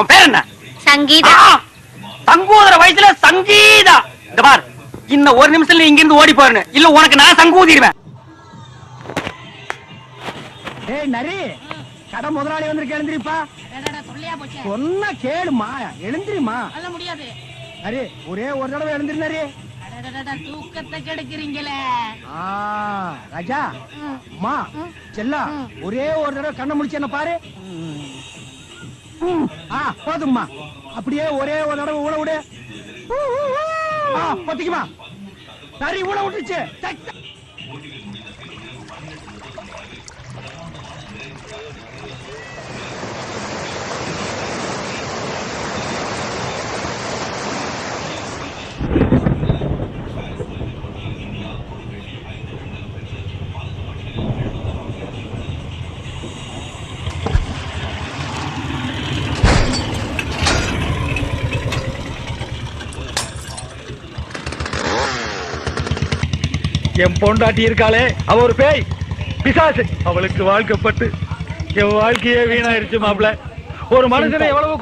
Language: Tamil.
உன் பேர் என்ன? சங்கீதா! சங்கூதர வயசுல சங்கீதா. இந்த பார். இன்னும் ஒரு நிமிஷத்துல இங்க இருந்து ஓடி போறேன் இல்ல உனக்கு நான் சங்கூதிடுவேன். ஏய் நரி கடை முதலாளி வந்திருக்க எழுந்திரிப்பா. அடடா, தொல்லையா போச்சே. சொன்னா கேளுமா எழுந்திரிமா. முடியாது. நரி ஒரே ஒரு தடவை எழுந்திரி நரி. தூக்கத்தை கெடுக்குறீங்களே. ஆ ராஜா அம்மா செல்லா ஒரே ஒரு தடவை கண்ணை முடிச்சு என்ன பாரு. போதும்மா. அப்படியே ஒரே ஒரு தடவை ஊழ விடு. பத்திக்குமா சரி ஊழ விட்டுச்சு என் பொண்டாட்டி இருக்காளே அவ ஒரு பேய். பிசாசு. அவளுக்கு வாழ்க்கப்பட்டு என் வாழ்க்கையே வீணாயிருச்சு மாப்ள ஒரு மனுஷனை எவ்வளவு